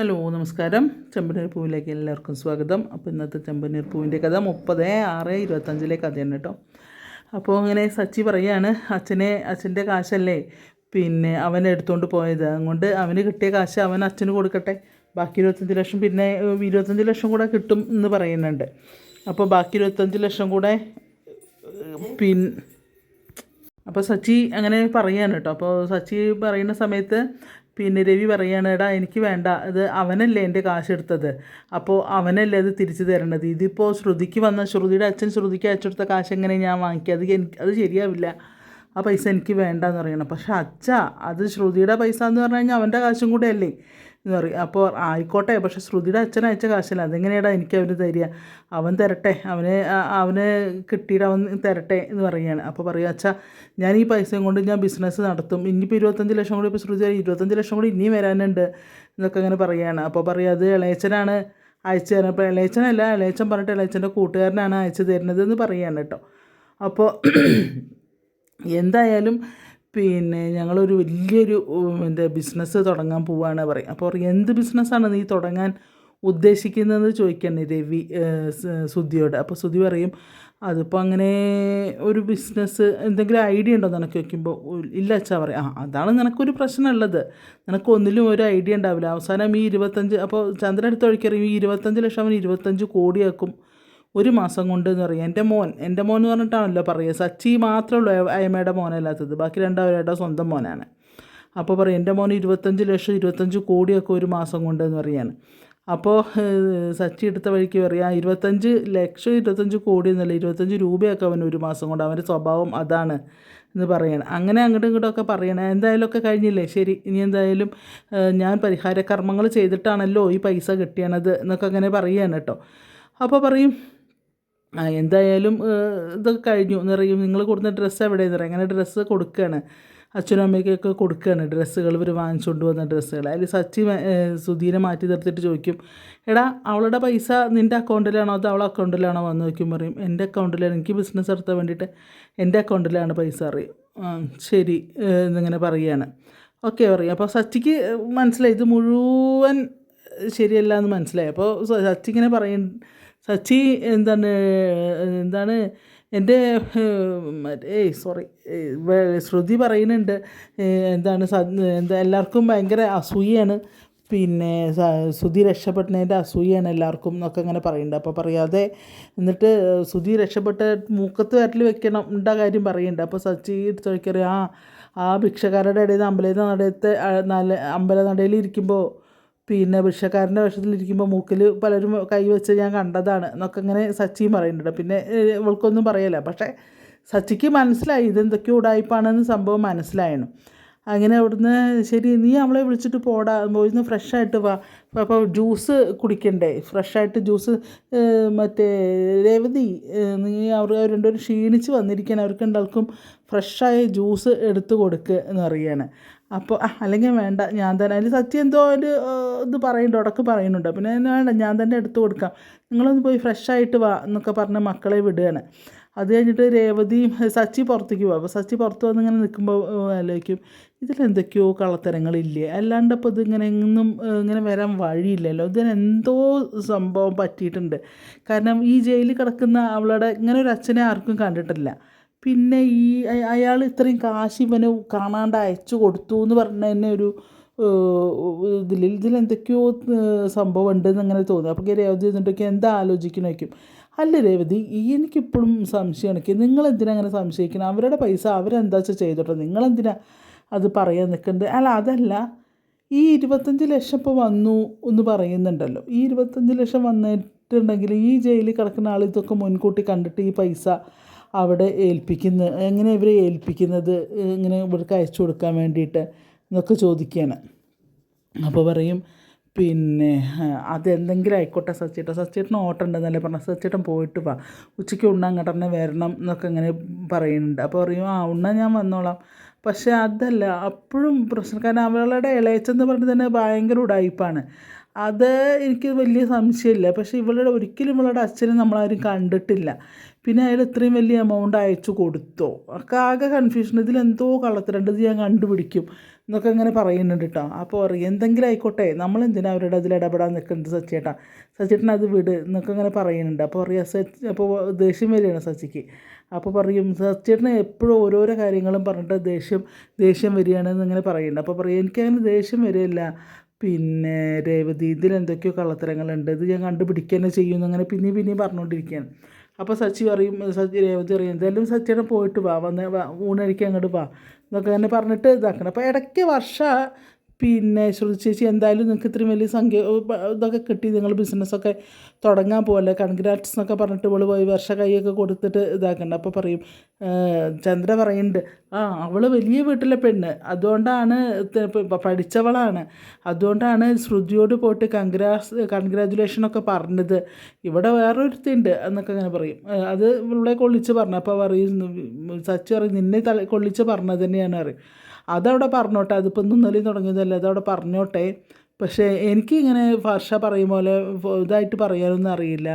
Hello നമസ്കാരം. ചെമ്പനീർ പൂവിലേക്ക് എല്ലാവർക്കും സ്വാഗതം. അപ്പോൾ ഇന്നത്തെ ചെമ്പനീർ പൂവിന്റെ കഥ മുപ്പത് ആറ് ഇരുപത്തഞ്ചിലെ കഥയാണ് കേട്ടോ. അപ്പോൾ അങ്ങനെ സച്ചി പറയാണ് അച്ഛനെ അച്ഛന്റെ കാശല്ലേ? പിന്നെ അവൻ എടുത്തുകൊണ്ട് പോയത്. അതുകൊണ്ട് അവന് കിട്ടിയ കാശ് അവൻ അച്ഛന് കൊടുക്കട്ടെ. ബാക്കി ഇരുപത്തഞ്ച് ലക്ഷം പിന്നെ ഇരുപത്തഞ്ച് ലക്ഷം കൂടെ കിട്ടും എന്ന് പറയുന്നുണ്ട്. അപ്പോൾ ബാക്കി ഇരുപത്തഞ്ച് ലക്ഷം കൂടെ പിൻ അപ്പോൾ സച്ചി അങ്ങനെ പറയാണ് കേട്ടോ. അപ്പോൾ സച്ചി പറയുന്ന സമയത്ത് പിന്നെ രവി പറയാണ് എടാ എനിക്ക് വേണ്ട. ഇത് അവനല്ലേ എന്റെ കാശ് എടുത്തത് അപ്പോൾ അവനല്ലേ അത് തിരിച്ചു തരേണ്ടത് ഇതിപ്പോൾ ശ്രുതിക്ക് വന്ന ശ്രുതിയുടെ അച്ഛൻ ശ്രുതിക്ക് അയച്ചെടുത്ത കാശ് എങ്ങനെ ഞാൻ വാങ്ങിക്കുക അത് എനിക്ക് അത് ശരിയാവില്ല. ആ പൈസ എനിക്ക് വേണ്ടെന്ന് പറയണം. പക്ഷെ അച്ഛ അത് ശ്രുതിയുടെ പൈസ എന്ന് പറഞ്ഞു കഴിഞ്ഞാൽ അവന്റെ കാശും കൂടെ അല്ലേ എന്ന് പറയും. അപ്പോൾ ആയിക്കോട്ടെ പക്ഷെ ശ്രുതിയുടെ അച്ഛൻ അയച്ച കാശല്ല അതെങ്ങനെയാടാ എനിക്ക് അവന് തരിക? അവൻ തരട്ടെ അവന് അവന് കിട്ടിയിട്ട് അവൻ തരട്ടെ എന്ന് പറയുകയാണ്. അപ്പോൾ പറയും അച്ഛാ ഞാൻ ഈ പൈസയും കൊണ്ട് ഞാൻ ബിസിനസ് നടത്തും. ഇനിയിപ്പോൾ ഇരുപത്തഞ്ച് ലക്ഷം കൂടി ഇപ്പോൾ ശ്രുതി ഇരുപത്തഞ്ച് ലക്ഷം കൂടി ഇനിയും വരാനുണ്ട് എന്നൊക്കെ അങ്ങനെ പറയുകയാണ്. അപ്പോൾ പറയും അത് ഇളയച്ചനാണ് അയച്ചു തരുന്നത് അപ്പോൾ ഇളയച്ചനല്ല ഇളയച്ചൻ പറഞ്ഞിട്ട് ഇളയച്ചന്റെ കൂട്ടുകാരനാണ് അയച്ചു തരുന്നത് എന്ന് പറയുകയാണ് കേട്ടോ. അപ്പോൾ എന്തായാലും പിന്നെ ഞങ്ങളൊരു വലിയൊരു എന്താ ബിസിനസ് തുടങ്ങാൻ പോവുകയാണ് പറയും അപ്പോൾ എന്ത് ബിസിനസ്സാണ് നീ തുടങ്ങാൻ ഉദ്ദേശിക്കുന്നത് ചോദിക്കണേ രവി സുധിയോട്. അപ്പോൾ സുധി പറയും അതിപ്പോൾ അങ്ങനെ ഒരു ബിസിനസ് എന്തെങ്കിലും ഐഡിയ ഉണ്ടോ നിനക്ക്? വയ്ക്കുമ്പോൾ ഇല്ല അച്ഛാ പറയാം. ആ അതാണ് നിനക്കൊരു പ്രശ്നമുള്ളത്. നിനക്ക് ഒന്നിലും ഒരു ഐഡിയ ഉണ്ടാവില്ല. അവസാനം ഈ ഇരുപത്തഞ്ച് അപ്പോൾ ചന്ദ്രൻ അടുത്ത് ഒഴിക്കറിയും ഈ ഇരുപത്തഞ്ച് ലക്ഷം അവൻ ഇരുപത്തഞ്ച് കോടിയാക്കും. ഒരു മാസം കൊണ്ട് എന്ന് പറയും. എന്റെ മോൻ എന്റെ മോൻ എന്ന് പറഞ്ഞിട്ടാണല്ലോ പറയുക. സച്ചി മാത്രമേ ഉള്ളൂ അയമ്മയുടെ മോനല്ലാത്തത് ബാക്കി രണ്ടാവരുടെ സ്വന്തം മോനാണ്. അപ്പോൾ പറയും എന്റെ മോൻ ഇരുപത്തഞ്ച് ലക്ഷം ഇരുപത്തഞ്ച് കോടിയൊക്കെ ഒരു മാസം കൊണ്ട് എന്ന് പറയാണ്. അപ്പോൾ സച്ചി എടുത്ത വഴിക്ക് പറയാം ഇരുപത്തഞ്ച് ലക്ഷം ഇരുപത്തഞ്ച് കോടി എന്നല്ല ഇരുപത്തഞ്ച് രൂപയൊക്കെ അവൻ ഒരു മാസം കൊണ്ട് അവന്റെ സ്വഭാവം അതാണ് എന്ന് പറയണം. അങ്ങനെ അങ്ങോട്ടും ഇങ്ങോട്ടൊക്കെ പറയണം. എന്തായാലും ഒക്കെ കഴിഞ്ഞില്ലേ? ശരി ഇനി എന്തായാലും ഞാൻ പരിഹാര കർമ്മങ്ങൾ ചെയ്തിട്ടാണല്ലോ ഈ പൈസ കിട്ടിയണത് എന്നൊക്കെ അങ്ങനെ പറയുകയാണ് കേട്ടോ. അപ്പോൾ പറയും എന്തായാലും ഇതൊക്കെ കഴിഞ്ഞു. എന്ന് പറയും നിങ്ങൾ കൊടുക്കുന്ന ഡ്രസ്സ് എവിടെയെന്ന് പറയും. അങ്ങനെ ഡ്രസ്സ് കൊടുക്കുകയാണ് അച്ഛനും അമ്മയ്ക്കൊക്കെ കൊടുക്കുകയാണ് ഡ്രസ്സുകൾ ഇവർ വാങ്ങിച്ചുകൊണ്ട് വന്ന ഡ്രസ്സുകൾ. അതിൽ സച്ചി സുധീനെ മാറ്റി നിർത്തിയിട്ട് ചോദിക്കും എടാ അവളുടെ പൈസ നിന്റെ അക്കൗണ്ടിലാണോ അത് അവളെ അക്കൗണ്ടിലാണോ? വന്ന് നോക്കും പറയും എന്റെ അക്കൗണ്ടിലാണ്. എനിക്ക് ബിസിനസ് നടത്താൻ വേണ്ടിയിട്ട് എന്റെ അക്കൗണ്ടിലാണ് പൈസ അറിയും ശരി എന്നിങ്ങനെ പറയുകയാണ് ഓക്കെ പറയും. അപ്പോൾ സച്ചിക്ക് മനസ്സിലായി ഇത് മുഴുവൻ ശരിയല്ല എന്ന് മനസ്സിലായി. അപ്പോൾ സച്ചിങ്ങനെ സച്ചി പറയും സച്ചി എന്താണ് എന്താണ് എന്റെ മറ്റേ സോറി ശ്രുതി പറയുന്നുണ്ട് എന്താണ് എന്താ എല്ലാവർക്കും ഭയങ്കര അസൂയാണ് പിന്നെ സുധി രക്ഷപ്പെട്ടതിന്റെ അസൂയാണ് എല്ലാവർക്കും എന്നൊക്കെ അങ്ങനെ പറയുന്നുണ്ട്. അപ്പോൾ പറയാതെ എന്നിട്ട് സുധി രക്ഷപ്പെട്ട മൂക്കത്ത് വരൽ വെക്കണം ഉണ്ട കാര്യം പറയുന്നുണ്ട്. അപ്പോൾ സച്ചി ചോദിക്കറി ആ ആ ഭിക്ഷക്കാരുടെ ഇടയിൽ നിന്ന് അമ്പലത്തിൽ നടയത്തെ നല്ല അമ്പല നടയിൽ ഇരിക്കുമ്പോൾ പിന്നെ ഭിക്ഷക്കാരന്റെ വേഷത്തിലിരിക്കുമ്പോൾ മൂക്കിൽ പലരും കൈ വെച്ച് ഞാൻ കണ്ടതാണ് എന്നൊക്കെ ഇങ്ങനെ സച്ചിയും പറയുന്നുണ്ട്. പിന്നെ ഇവൾക്കൊന്നും പറയല പക്ഷേ സച്ചിക്ക് മനസ്സിലായി ഇതെന്തൊക്കെയോ ഉടായ്പാണെന്ന് സംഭവം മനസ്സിലായണം. അങ്ങനെ അവിടുന്ന് ശരി നീ അവളെ വിളിച്ചിട്ട് പോടാ. പോയിന്ന് ഫ്രഷായിട്ട് വാ. അപ്പോൾ ജ്യൂസ് കുടിക്കണ്ടേ? ഫ്രഷായിട്ട് ജ്യൂസ് മറ്റേ രേവതി നീ അവർ രണ്ടുപേരും ക്ഷീണിച്ച് വന്നിരിക്കാൻ അവർക്ക് രണ്ടാൾക്കും ഫ്രഷായ ജ്യൂസ് എടുത്തു കൊടുക്കുക എന്ന് പറയാണ് അപ്പോൾ ആ അല്ലെങ്കിൽ വേണ്ട ഞാൻ തന്നെ. അതിൽ സത്യം എന്തോ ഒരു ഇത് പറയുന്നുണ്ട് ഉടക്ക് പറയുന്നുണ്ട്. പിന്നെ വേണ്ട ഞാൻ തന്നെ എടുത്ത് കൊടുക്കാം. നിങ്ങളൊന്ന് പോയി ഫ്രഷായിട്ട് വാ എന്നൊക്കെ പറഞ്ഞ് മക്കളെ വിടുകയാണ്. അത് കഴിഞ്ഞിട്ട് രേവതിയും സച്ചി പുറത്തേക്ക് പോകും അപ്പോൾ സച്ചി പുറത്ത് വന്ന് ഇങ്ങനെ നിൽക്കുമ്പോൾ ആലോചിക്കും ഇതിലെന്തൊക്കെയോ കള്ളത്തരങ്ങളില്ലേ? അല്ലാണ്ട് അപ്പോൾ ഇതിങ്ങനെ എങ്ങും ഇങ്ങനെ വരാൻ വഴിയില്ലല്ലോ. ഇതിനെന്തോ സംഭവം പറ്റിയിട്ടുണ്ട്. കാരണം ഈ ജയിലിൽ കിടക്കുന്ന അവളുടെ ഇങ്ങനെ ഒരു അച്ഛനെ ആർക്കും കണ്ടിട്ടില്ല. പിന്നെ ഈ അയാൾ ഇത്രയും കാശ് ഇവന് കാണാണ്ട് അയച്ചു കൊടുത്തു എന്ന് പറഞ്ഞ തന്നെ ഒരു ഇതിൽ ഇതിലെന്തൊക്കെയോ സംഭവം ഉണ്ടെന്ന് അങ്ങനെ തോന്നി അപ്പോൾ രേവതി എന്നിട്ടൊക്കെ എന്താ ആലോചിക്കണമായിരിക്കും അല്ല രേവതി ഈ എനിക്കിപ്പോഴും സംശയം എനിക്ക് നിങ്ങളെന്തിനാ അങ്ങനെ സംശയിക്കണം? അവരുടെ പൈസ അവരെന്താ വെച്ചാൽ ചെയ്തോട്ടെ? നിങ്ങളെന്തിനാ അത് പറയാൻ നിൽക്കുന്നത് അല്ല അതല്ല. ഈ ഇരുപത്തഞ്ച് ലക്ഷം ഇപ്പോൾ വന്നു എന്ന് പറയുന്നുണ്ടല്ലോ. ഈ ഇരുപത്തഞ്ച് ലക്ഷം വന്നിട്ടുണ്ടെങ്കിൽ ഈ ജയിലിൽ കിടക്കുന്ന ആൾ ഇതൊക്കെ മുൻകൂട്ടി കണ്ടിട്ട് ഈ പൈസ അവിടെ ഏൽപ്പിക്കുന്ന എങ്ങനെ ഇവരെ ഏൽപ്പിക്കുന്നത് ഇങ്ങനെ ഇവർക്ക് അയച്ചു കൊടുക്കാൻ വേണ്ടിയിട്ട് എന്നൊക്കെ ചോദിക്കുകയാണ്. അപ്പോൾ പറയും പിന്നെ അതെന്തെങ്കിലും ആയിക്കോട്ടെ സച്ചേട്ടൻ സച്ചേട്ടൻ ഓട്ടം ഉണ്ടെന്നല്ലേ പറഞ്ഞ സച്ചേട്ടൻ പോയിട്ട് വാ. ഉച്ചയ്ക്ക് ഉണ്ണ അങ്ങോട്ട് തന്നെ വരണം എന്നൊക്കെ ഇങ്ങനെ പറയുന്നുണ്ട്. അപ്പോൾ പറയും ആ ഉണ്ണ ഞാൻ വന്നോളാം. പക്ഷേ അതല്ല അപ്പോഴും പ്രശ്നം കാരണം അവളുടെ ഇളയച്ചെന്ന് പറഞ്ഞിട്ട് തന്നെ ഭയങ്കര ഉടായിപ്പാണ്. അത് എനിക്ക് വലിയ സംശയമില്ല. പക്ഷേ ഇവളുടെ ഒരിക്കലും ഇവളുടെ അച്ഛനെ നമ്മളാരും കണ്ടിട്ടില്ല. പിന്നെ അയാൾ ഇത്രയും വലിയ എമൗണ്ട് അയച്ചു കൊടുത്തോ? ഒക്കെ ആകെ കൺഫ്യൂഷൻ ഇതിലെന്തോ കള്ളത്തരണ്ട് ഇത് ഞാൻ കണ്ടുപിടിക്കും എന്നൊക്കെ ഇങ്ങനെ പറയുന്നുണ്ട് കേട്ടോ അപ്പോൾ പറയും എന്തെങ്കിലും ആയിക്കോട്ടെ നമ്മൾ എന്തിനാ അവരുടെ അതിൽ ഇടപെടാൻ നിൽക്കുന്നത് സച്ചേട്ടാ സച്ചേട്ടൻ അത് വിട് എന്നൊക്കെ ഇങ്ങനെ പറയുന്നുണ്ട്. അപ്പോൾ പറയാം സച്ച് അപ്പോൾ ദേഷ്യം വരികയാണ് സച്ചിക്ക്. അപ്പോൾ പറയും സച്ചേട്ടന് എപ്പോഴും ഓരോരോ കാര്യങ്ങളും പറഞ്ഞിട്ട് ദേഷ്യം ദേഷ്യം വരികയാണെന്ന് ഇങ്ങനെ പറയുന്നുണ്ട്. അപ്പോൾ പറയും എനിക്കങ്ങനെ ദേഷ്യം വരികയില്ല. പിന്നെ രേവതി ഇതിൽ എന്തൊക്കെയോ കള്ളത്തരങ്ങളുണ്ട്. ഇത് ഞാൻ കണ്ടുപിടിക്കുക തന്നെ ചെയ്യുമെന്ന് അങ്ങനെ പിന്നെയും പിന്നെയും പറഞ്ഞുകൊണ്ടിരിക്കുകയാണ്. അപ്പോൾ സച്ചി പറയും സച്ചി രേവതി പറയും എന്തായാലും സച്ചിയുടെ പോയിട്ട് വാ വന്ന് ഊണരിക്കാൻ അങ്ങോട്ട് വാ എന്നൊക്കെ തന്നെ പറഞ്ഞിട്ട് ഇതാക്കണം. അപ്പോൾ ഇടയ്ക്ക് വർഷ പിന്നെ ശ്രുതി ചേച്ചി എന്തായാലും നിങ്ങൾക്ക് ഇത്രയും വലിയ സംഖ്യ ഇതൊക്കെ കിട്ടി. നിങ്ങൾ ബിസിനസ്സൊക്കെ തുടങ്ങാൻ പോകല്ലേ കൺഗ്രാറ്റ്സ് എന്നൊക്കെ പറഞ്ഞിട്ട് ഇവൾ പോയി വർഷ കൈയൊക്കെ കൊടുത്തിട്ട് ഇതാക്കണ്ട. അപ്പോൾ പറയും ചന്ദ്ര പറയുന്നുണ്ട് ആ അവൾ വലിയ വീട്ടിലെ പെണ്ണ്. അതുകൊണ്ടാണ് പഠിച്ചവളാണ്. അതുകൊണ്ടാണ് ശ്രുതിയോട് പോയിട്ട് കൺഗ്രാസ് കൺഗ്രാജുലേഷനൊക്കെ പറഞ്ഞത്. ഇവിടെ വേറൊരുത്തിണ്ട് എന്നൊക്കെ അങ്ങനെ പറയും. അത് ഇവിടെ കൊള്ളിച്ച് പറഞ്ഞു. അപ്പോൾ പറയും സച്ചി പറയും നിന്നെ തല കൊള്ളിച്ച് പറഞ്ഞത് തന്നെയാണ് പറയും. അതവിടെ പറഞ്ഞോട്ടെ. അതിപ്പോൾ നിന്നലി തുടങ്ങിയതല്ല അതവിടെ പറഞ്ഞോട്ടെ. പക്ഷേ എനിക്കിങ്ങനെ ഭാഷ പറയും പോലെ ഇതായിട്ട് പറയാനൊന്നും അറിയില്ല.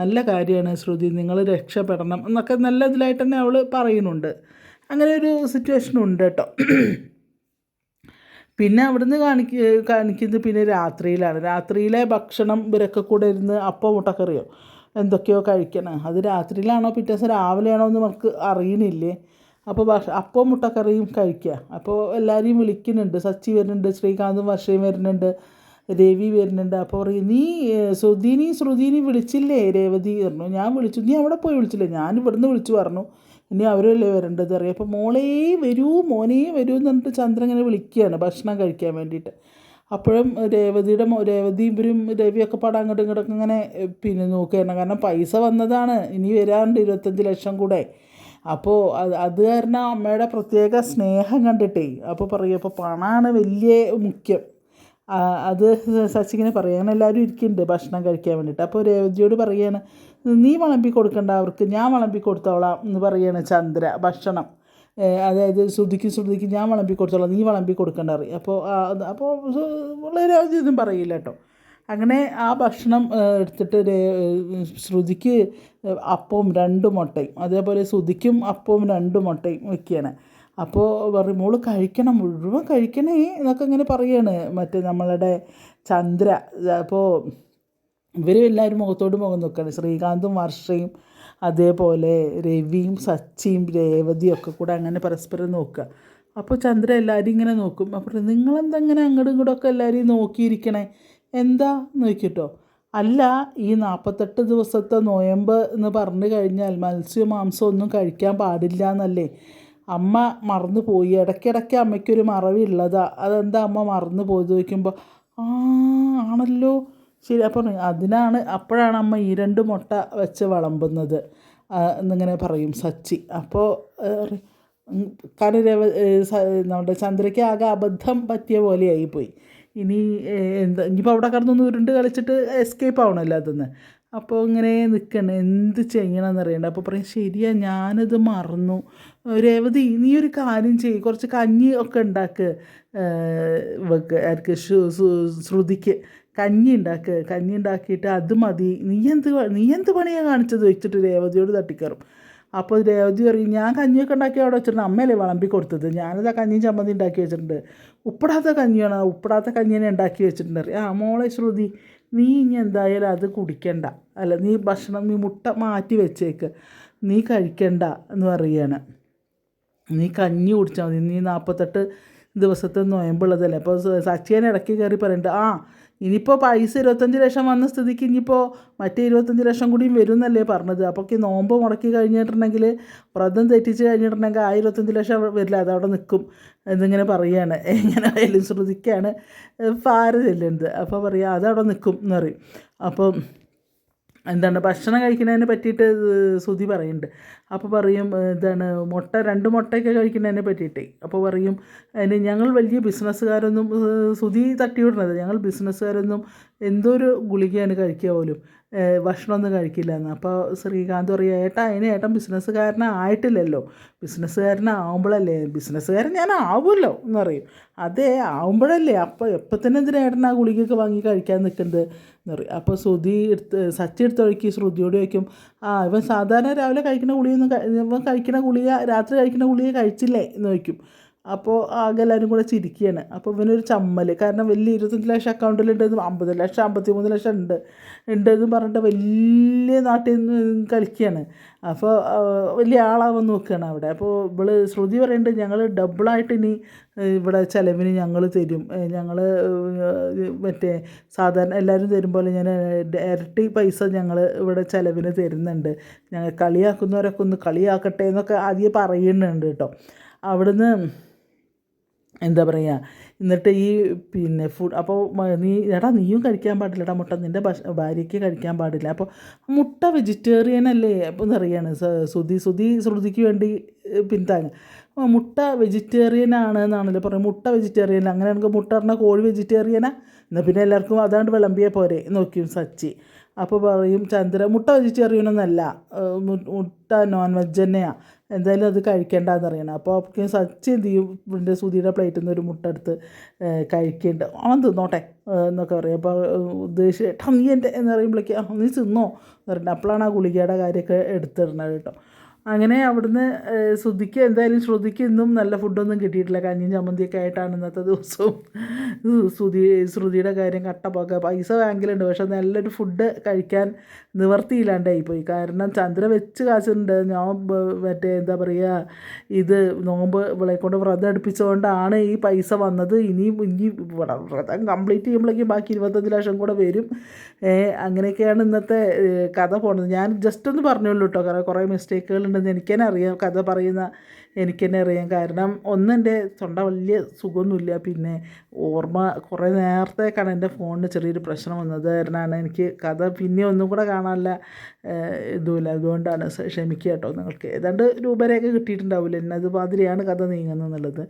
നല്ല കാര്യമാണ് ശ്രുതി നിങ്ങൾ രക്ഷപ്പെടണം എന്നൊക്കെ നല്ല ഇതിലായിട്ട് തന്നെ അവൾ പറയുന്നുണ്ട്. അങ്ങനെ ഒരു സിറ്റുവേഷൻ ഉണ്ട് കേട്ടോ പിന്നെ അവിടുന്ന് കാണിക്ക കാണിക്കുന്നത് പിന്നെ രാത്രിയിലാണ്. രാത്രിയിലെ ഭക്ഷണം ഇവരൊക്കെ കൂടെ ഇരുന്ന് അപ്പം മുട്ടക്കറിയോ എന്തൊക്കെയോ കഴിക്കണം. അത് രാത്രിയിലാണോ പിറ്റേ ദിവസം രാവിലെയാണോ എന്ന് നമുക്ക് അറിയണില്ലേ. അപ്പോൾ ഭക്ഷ അപ്പവും മുട്ടക്കറിയും കഴിക്കുക അപ്പോൾ എല്ലാവരെയും വിളിക്കുന്നുണ്ട്. സച്ചി വരുന്നുണ്ട് ശ്രീകാന്തും വർഷയും വരുന്നുണ്ട് രവി വരുന്നുണ്ട്. അപ്പോൾ പറയും നീ ശ്രുതിനി ശ്രുതിനി വിളിച്ചില്ലേ? രേവതി പറഞ്ഞു. ഞാൻ വിളിച്ചു. നീ അവിടെ പോയി വിളിച്ചില്ലേ? ഞാൻ ഇവിടുന്ന് വിളിച്ചു പറഞ്ഞു. ഇനി അവരല്ലേ വരേണ്ടത് അറിയാം. അപ്പോൾ മോളേ വരൂ മോനേ വരൂ എന്ന് പറഞ്ഞിട്ട് ചന്ദ്രൻ ഇങ്ങനെ വിളിക്കുകയാണ് ഭക്ഷണം കഴിക്കാൻ വേണ്ടിയിട്ട്. അപ്പോഴും രേവതിയുടെ രേവതി ഇവരും രവിയൊക്കെ പാടാൻ അങ്ങോട്ടും ഇങ്ങോട്ടൊക്കെ ഇങ്ങനെ പിന്നെ നോക്കുകയാണ്. കാരണം പൈസ വന്നതാണ്. ഇനി വരാറുണ്ട് ഇരുപത്തഞ്ച് ലക്ഷം കൂടെ. അപ്പോൾ അത് അത് കാരണം അമ്മയുടെ പ്രത്യേക സ്നേഹം കണ്ടിട്ടേ അപ്പോൾ പറയും അപ്പോൾ പണമാണ് വലിയ മുഖ്യം. അത് സച്ചിങ്ങനെ പറയും അങ്ങനെ എല്ലാവരും ഇരിക്കുന്നുണ്ട് ഭക്ഷണം കഴിക്കാൻ വേണ്ടിയിട്ട് അപ്പോൾ രേവതിയോട് പറയാണ് നീ വളമ്പി കൊടുക്കണ്ട അവർക്ക് ഞാൻ വളമ്പി കൊടുത്തോളാം എന്ന് പറയാണ് ചന്ദ്ര ഭക്ഷണം. അതായത് ശ്രുതിക്ക് ശ്രുതിക്ക് ഞാൻ വളമ്പി കൊടുത്തോളാം നീ വളമ്പി കൊടുക്കണ്ട അറിയാം അപ്പോൾ അപ്പോൾ വളരെ ഇതും പറയില്ല കേട്ടോ. അങ്ങനെ ആ ഭക്ഷണം എടുത്തിട്ട് ശ്രുതിക്ക് അപ്പവും രണ്ട് മുട്ടയും. അതേപോലെ ശ്രുതിക്കും അപ്പവും രണ്ട് മുട്ടയും വെക്കുകയാണ്. അപ്പോൾ പറയും മോൾ കഴിക്കണം മുഴുവൻ കഴിക്കണേ എന്നൊക്കെ ഇങ്ങനെ പറയാണ്. മറ്റേ നമ്മളുടെ ചന്ദ്ര. അപ്പോൾ ഇവരും എല്ലാവരും മുഖത്തോട് മുഖം നോക്കുകയാണ് ശ്രീകാന്തും വർഷയും അതേപോലെ രവിയും സച്ചിയും രേവതിയും ഒക്കെ കൂടെ അങ്ങനെ പരസ്പരം നോക്കുക. അപ്പോൾ ചന്ദ്ര എല്ലാവരും ഇങ്ങനെ നോക്കും. അപ്പോൾ നിങ്ങളെന്താ ഇങ്ങനെ അങ്ങോട്ടും ഇങ്ങോട്ടും ഒക്കെ എല്ലാവരെയും നോക്കിയിരിക്കണേ? എന്താ നോക്കിട്ടോ? അല്ല ഈ നാൽപ്പത്തെട്ട് ദിവസത്തെ നോയമ്പ് എന്ന് പറഞ്ഞു കഴിഞ്ഞാൽ മത്സ്യം മാംസം ഒന്നും കഴിക്കാൻ പാടില്ല എന്നല്ലേ? അമ്മ മറന്നു പോയി. ഇടയ്ക്കിടയ്ക്ക് അമ്മയ്ക്കൊരു മറവിയുള്ളതാ അതെന്താ അമ്മ മറന്നു പോയത് ചോദിക്കുമ്പോൾ ആ ആണല്ലോ. ശരി അപ്പം അതിനാണ് അപ്പോഴാണ് അമ്മ ഈ രണ്ട് മുട്ട വെച്ച് വിളമ്പുന്നത്. എന്നിങ്ങനെ പറയും സച്ചി. അപ്പോൾ കാരണം നമ്മുടെ ചന്ദ്രയ്ക്ക് ആകെ അബദ്ധം പറ്റിയ പോലെയായിപ്പോയി ഇനി എന്താ ഇനിയിപ്പോൾ അവിടെ കിടന്നൊന്ന് ഉരുണ്ട് കളിച്ചിട്ട് എസ്കേപ്പ് ആവണമല്ലോ അതൊന്ന്. അപ്പോൾ ഇങ്ങനെ നിൽക്കണം എന്ത് ചെയ്യണമെന്ന് അറിയണ്ട. അപ്പോൾ പറയും ശരിയാ ഞാനത് മറന്നു. രേവതി നീ ഒരു കാര്യം ചെയ്യ്. കുറച്ച് കഞ്ഞി ഒക്കെ ഉണ്ടാക്ക്. വെക്ക്. ആർക്ക് ശ്രുതിക്ക് കഞ്ഞി ഉണ്ടാക്ക്. കഞ്ഞി ഉണ്ടാക്കിയിട്ട് അത് മതി. നീ എന്ത് നീ എന്ത് പണിയാണ് കാണിച്ചത്? വെച്ചിട്ട് രേവതിയോട് തട്ടിക്കറും അപ്പോൾ രേവതി പറയും ഞാൻ കഞ്ഞിയൊക്കെ ഉണ്ടാക്കി അവിടെ വെച്ചിട്ടുണ്ട്. അമ്മയല്ലേ വിളമ്പി കൊടുത്തത്? ഞാനത് ആ കഞ്ഞിയും ചമ്മന്തി ഉണ്ടാക്കി വെച്ചിട്ടുണ്ട്. ഉപ്പിടാത്ത കഞ്ഞിയാണ്? ഉപ്പിടാത്ത കഞ്ഞിനെ ഉണ്ടാക്കി വെച്ചിട്ടുണ്ട്. ആ മോളെ ശ്രുതി നീ ഇനി എന്തായാലും അത് കുടിക്കണ്ട. അല്ല നീ ഭക്ഷണം നീ മുട്ട മാറ്റി വെച്ചേക്ക്. നീ കഴിക്കണ്ട എന്ന് പറയുകയാണ്. നീ കഞ്ഞി കുടിച്ചാൽ മതി. നീ നാൽപ്പത്തെട്ട് ദിവസത്തെ നോയമ്പുള്ളതല്ലേ? അപ്പോൾ സച്ചിയൻ ഇടയ്ക്ക് കയറി പറയുന്നുണ്ട് ആ ഇനിയിപ്പോൾ പൈസ ഇരുപത്തഞ്ച് ലക്ഷം വന്ന സ്ഥിതിക്ക് ഇനിയിപ്പോൾ മറ്റേ ഇരുപത്തഞ്ച് ലക്ഷം കൂടിയും വരും എന്നല്ലേ പറഞ്ഞത്. അപ്പോൾ ഈ നോമ്പ് മുടക്കി കഴിഞ്ഞിട്ടുണ്ടെങ്കിൽ വ്രതം തെറ്റിച്ച് കഴിഞ്ഞിട്ടുണ്ടെങ്കിൽ ആ ഇരുപത്തഞ്ച് ലക്ഷം വരില്ല. അതവിടെ നിൽക്കും. എന്നിങ്ങനെ പറയുകയാണ് എങ്ങനെ ആയാലും പാര ചെല്ലുന്നത് അപ്പോൾ പറയുക അതവിടെ നിൽക്കും എന്ന് പറയും. അപ്പം എന്താണ് ഭക്ഷണം കഴിക്കുന്നതിനെ പറ്റിയിട്ട് ശ്രുതി പറയുന്നുണ്ട്. അപ്പോൾ പറയും ഇതാണ് മുട്ട രണ്ട് മുട്ടയൊക്കെ കഴിക്കുന്നതിനെ പറ്റിയിട്ടേ. അപ്പോൾ പറയും അതിന് ഞങ്ങൾ വലിയ ബിസിനസ്സുകാരൊന്നും സുതി തട്ടിവിടണത് ഞങ്ങൾ ബിസിനസ്സുകാരൊന്നും എന്തൊരു ഗുളികയാണ് കഴിക്കുക പോലും ഭക്ഷണമൊന്നും കഴിക്കില്ല എന്ന്. അപ്പോൾ ശ്രീകാന്ത് പറയും ഏട്ടാ അതിന് ഏട്ടൻ ബിസിനസ്സുകാരനായിട്ടില്ലല്ലോ ബിസിനസ്സുകാരനാവുമ്പോഴല്ലേ ബിസിനസ്സുകാരൻ ഞാൻ ആവുമല്ലോ എന്ന് പറയും. അതെ ആവുമ്പോഴല്ലേ അപ്പോൾ എപ്പോൾ തന്നെ എന്തിനാ ഏട്ടൻ ആ ഗുളികയൊക്കെ വാങ്ങി കഴിക്കാൻ നിൽക്കുന്നത് എന്ന് പറയും. അപ്പോൾ ശ്രുതി എടുത്ത് സച്ചി എടുത്തൊഴുക്കി ശ്രുതിയോട് ചോദിക്കും ആ ഇവൻ സാധാരണ രാവിലെ കഴിക്കുന്ന ഗുളിയൊന്നും ഇവൻ കഴിക്കുന്ന ഗുളിക രാത്രി കഴിക്കുന്ന ഗുളിക കഴിച്ചില്ലേ എന്ന് ചോദിക്കും. അപ്പോൾ ആകെ എല്ലാവരും കൂടെ ചിരിക്കുകയാണ് അപ്പോൾ ഇവനൊരു ചമ്മൽ കാരണം വലിയ ഇരുപത്തഞ്ച് ലക്ഷം അക്കൗണ്ടിലുണ്ടെന്ന് അമ്പത് ലക്ഷം അമ്പത്തി മൂന്ന് ലക്ഷം ഉണ്ട് ഉണ്ടെന്ന് പറഞ്ഞിട്ട് വലിയ നാട്ടിൽ നിന്ന് കളിക്കുകയാണ് അപ്പോൾ വലിയ ആളാവാൻ നോക്കുകയാണ് അവിടെ. അപ്പോൾ ഇവൾ ശ്രുതി പറയുന്നുണ്ട് ഞങ്ങൾ ഡബിളായിട്ട് ഇനി ഇവിടെ ചിലവിന് ഞങ്ങൾ തരും. ഞങ്ങൾ മറ്റേ സാധാരണ എല്ലാവരും തരും പോലെ ഞാൻ ഇരട്ടി പൈസ ഞങ്ങൾ ഇവിടെ ചിലവിന് തരുന്നുണ്ട്. ഞങ്ങൾ കളിയാക്കുന്നവരൊക്കെ ഒന്ന് കളിയാക്കട്ടെ എന്നൊക്കെ ആദ്യം പറയുന്നുണ്ട് കേട്ടോ. അവിടുന്ന് എന്താ പറയുക എന്നിട്ട് ഈ പിന്നെ ഫുഡ് അപ്പോൾ നീ എടാ നീയും കഴിക്കാൻ പാടില്ലടാ മുട്ട നിന്റെ ഭക്ഷ ഭാര്യയ്ക്ക് കഴിക്കാൻ പാടില്ല. അപ്പോൾ മുട്ട വെജിറ്റേറിയൻ അല്ലേ? അപ്പോൾ എന്നറിയാണ് സുതി സുതി ശ്രുതിക്ക് വേണ്ടി പിന്താങ്ങ. മുട്ട വെജിറ്റേറിയൻ ആണ് എന്നാണല്ലോ പറയുന്നത് മുട്ട വെജിറ്റേറിയൻ അങ്ങനെയാണെങ്കിൽ മുട്ട പറഞ്ഞാൽ കോഴി വെജിറ്റേറിയനാ എന്നാൽ പിന്നെ എല്ലാവർക്കും അതാണ്ട് വിളമ്പിയാൽ പോരെ നോക്കിയും സച്ചി. അപ്പോൾ പറയും ചന്ദ്ര മുട്ട മു- മുട്ട നോൺ വെജ് തന്നെയാണ് എന്തായാലും അത് കഴിക്കേണ്ടെന്ന് അറിയണം അപ്പോൾ അവർക്ക് സച്ച് എന്ത് ചെയ്യും ഇതിന്റെ സുധിയുടെ പ്ലേറ്റിൽ നിന്ന് ഒരു മുട്ട എടുത്ത് കഴിക്കേണ്ട. അവൻ തിന്നോട്ടെ എന്നൊക്കെ പറയും. അപ്പോൾ ഉദ്ദേശിച്ച് ഏട്ടാ നീ എന്റെ എന്ന് പറയുമ്പോഴേക്ക് "ആ, നീ തിന്നോ എന്ന് പറയുന്നത് അപ്പോഴാണ് ആ ഗുളികയുടെ കാര്യമൊക്കെ എടുത്തിടുന്നത് കേട്ടോ. അങ്ങനെ അവിടുന്ന് ശ്രുതിക്ക് എന്തായാലും ശ്രുതിക്ക് ഇന്നും നല്ല ഫുഡൊന്നും കിട്ടിയിട്ടില്ല. കഞ്ഞിയും ചമ്മന്തിയൊക്കെ ആയിട്ടാണ് ഇന്നത്തെ ദിവസവും ശ്രുതി ശ്രുതിയുടെ കാര്യം കട്ടപ്പൊക്കെ പൈസ ബാങ്കിലുണ്ട് പക്ഷെ നല്ലൊരു ഫുഡ് കഴിക്കാൻ നിവർത്തിയില്ലാണ്ടായി പോയി. കാരണം ചന്ദ്ര വെച്ച് കാശുണ്ട്. ഞാൻ മറ്റേ എന്താ പറയുക ഇത് നോമ്പ് വിളയെക്കൊണ്ട് കൊണ്ട് വ്രതം അടുപ്പിച്ചുകൊണ്ടാണ് ഈ പൈസ വന്നത്. ഇനി വ്ര- വ്രതം കംപ്ലീറ്റ് ചെയ്യുമ്പോഴേക്കും ബാക്കി ഇരുപത്തഞ്ച് ലക്ഷം കൂടെ വരും. അങ്ങനെയൊക്കെയാണ് ഇന്നത്തെ കഥ പോണത്. ഞാൻ ജസ്റ്റ് ഒന്ന് പറഞ്ഞുള്ളൂ കേട്ടോ കാരണം കുറേ മിസ്റ്റേക്കുകൾ ഉണ്ടെന്ന് എനിക്കെന്നെ അറിയാം കഥ പറയുന്ന എനിക്കെന്നെ അറിയാം. കാരണം ഒന്ന് എന്റെ തൊണ്ട വലിയ സുഖമൊന്നുമില്ല. പിന്നെ ഓർമ്മ കുറേ നേരത്തേക്കാണ് എന്റെ ഫോണിന് ചെറിയൊരു പ്രശ്നം വന്നത്. കാരണമാണ് എനിക്ക് കഥ പിന്നെ ഒന്നും കൂടെ ഏഹ്, ഇതുമില്ല. അതുകൊണ്ടാണ് ക്ഷമിക്കുക കേട്ടോ നിങ്ങൾക്ക്. ഏതാണ്ട് രൂപരേഖ കിട്ടിയിട്ടുണ്ടാവില്ല? എന്നത് മാതിരിയാണ് കഥ നീങ്ങുന്നത് എന്നുള്ളത്.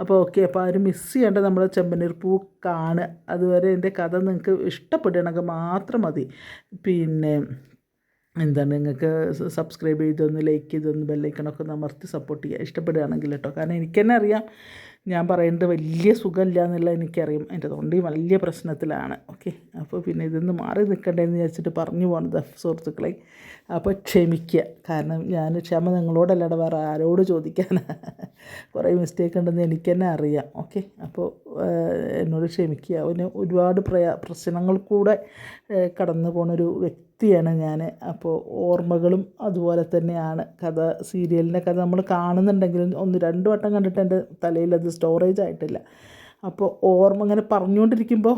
അപ്പോൾ ഓക്കെ. അപ്പോൾ ആരും മിസ് ചെയ്യേണ്ട നമ്മുടെ ചെമ്പനീർ പൂ കാണുക അതുവരെ എന്റെ കഥ നിങ്ങൾക്ക് ഇഷ്ടപ്പെടുകയാണെങ്കിൽ മാത്രം മതി. പിന്നെ എന്താണ് നിങ്ങൾക്ക് സബ്സ്ക്രൈബ് ചെയ്തൊന്ന് ലൈക്ക് ചെയ്തൊന്ന് ബെല്ലൈക്കണൊക്കെ ഒന്ന് അമർത്തി സപ്പോർട്ട് ചെയ്യുക ഇഷ്ടപ്പെടുകയാണെങ്കിൽ കേട്ടോ കാരണം എനിക്ക് തന്നെ അറിയാം. ഞാൻ പറയുന്നത് വലിയ സുഖമില്ല എന്നുള്ളത് എനിക്കറിയാം. എന്റെ തൊണ്ടി വലിയ പ്രശ്നത്തിലാണ്. ഓക്കെ അപ്പോൾ പിന്നെ ഇതൊന്ന് മാറി നിൽക്കണ്ടേന്ന് വിചാരിച്ചിട്ട് പറഞ്ഞു പോകണത് സുഹൃത്തുക്കളെ. അപ്പോൾ ക്ഷമിക്കുക കാരണം ഞാൻ ക്ഷമ നിങ്ങളോടല്ലാതെ വേറെ ആരോട് ചോദിക്കാൻ കുറേ മിസ്റ്റേക്ക് ഉണ്ടെന്ന് എനിക്ക് തന്നെ അറിയാം. ഓക്കെ അപ്പോൾ എന്നോട് ക്ഷമിക്കുക അവന് ഒരുപാട് പ്രയാ പ്രശ്നങ്ങൾ കൂടെ കടന്നു കടന്നു പോണൊരു വ്യക്തിയാണ് ഞാൻ. അപ്പോൾ ഓർമ്മകളും അതുപോലെ തന്നെയാണ്. കഥ സീരിയലിന്റെ കഥ നമ്മൾ കാണുന്നുണ്ടെങ്കിലും ഒന്ന് രണ്ട് വട്ടം കണ്ടിട്ട് എന്റെ തലയിൽ അത് സ്റ്റോറേജ് ആയിട്ടില്ല. അപ്പോൾ ഓർമ്മ ഇങ്ങനെ പറഞ്ഞുകൊണ്ടിരിക്കുമ്പോൾ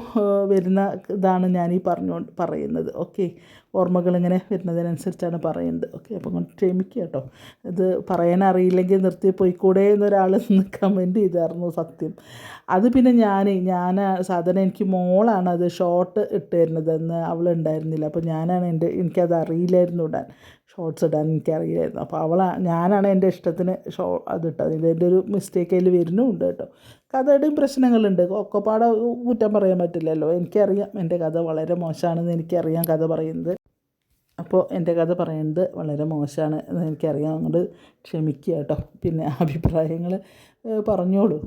വരുന്ന ഇതാണ് ഞാൻ ഈ പറഞ്ഞു പറയുന്നത്. ഓക്കെ. ഓർമ്മകൾ ഇങ്ങനെ വരുന്നതിനനുസരിച്ചാണ് പറയുന്നത്. ഓക്കെ. അപ്പം അങ്ങനെ ക്ഷമിക്കുക കേട്ടോ. ഇത് പറയാൻ അറിയില്ലെങ്കിൽ നിർത്തി പോയിക്കൂടെ എന്നൊരാൾ കമന്റ് ചെയ്തായിരുന്നു സത്യം. അത് പിന്നെ ഞാൻ ഞാൻ സാധാരണ എനിക്ക് മോളാണ് അത് ഷോർട്ട് ഇട്ട് തരുന്നതെന്ന് അവൾ ഉണ്ടായിരുന്നില്ല. അപ്പോൾ ഞാനാണ് എന്റെ എനിക്കത് അറിയില്ലായിരുന്നു ഇടാൻ. ഷോർട്സ് ഇടാൻ എനിക്കറിയില്ലായിരുന്നു. അപ്പോൾ അവൾ ഞാനാണ് എന്റെ ഇഷ്ടത്തിന് ഷോ അത് ഇട്ടത്. ഇതിന്റെ ഒരു മിസ്റ്റേക്ക് അതിൽ വരുന്നുമുണ്ട് കേട്ടോ. കഥയുടെയും പ്രശ്നങ്ങളുണ്ട്. ഒക്കെപ്പാടെ കുറ്റം പറയാൻ പറ്റില്ലല്ലോ. എനിക്കറിയാം എന്റെ കഥ വളരെ മോശമാണെന്ന് എനിക്കറിയാം കഥ പറയുന്നത്. അപ്പോൾ എന്റെ കഥ പറയുന്നത് വളരെ മോശമാണ് എന്ന് എനിക്കറിയാം. അതുകൊണ്ട് ക്ഷമിക്കുക കേട്ടോ. പിന്നെ അഭിപ്രായങ്ങൾ പറഞ്ഞോളൂ.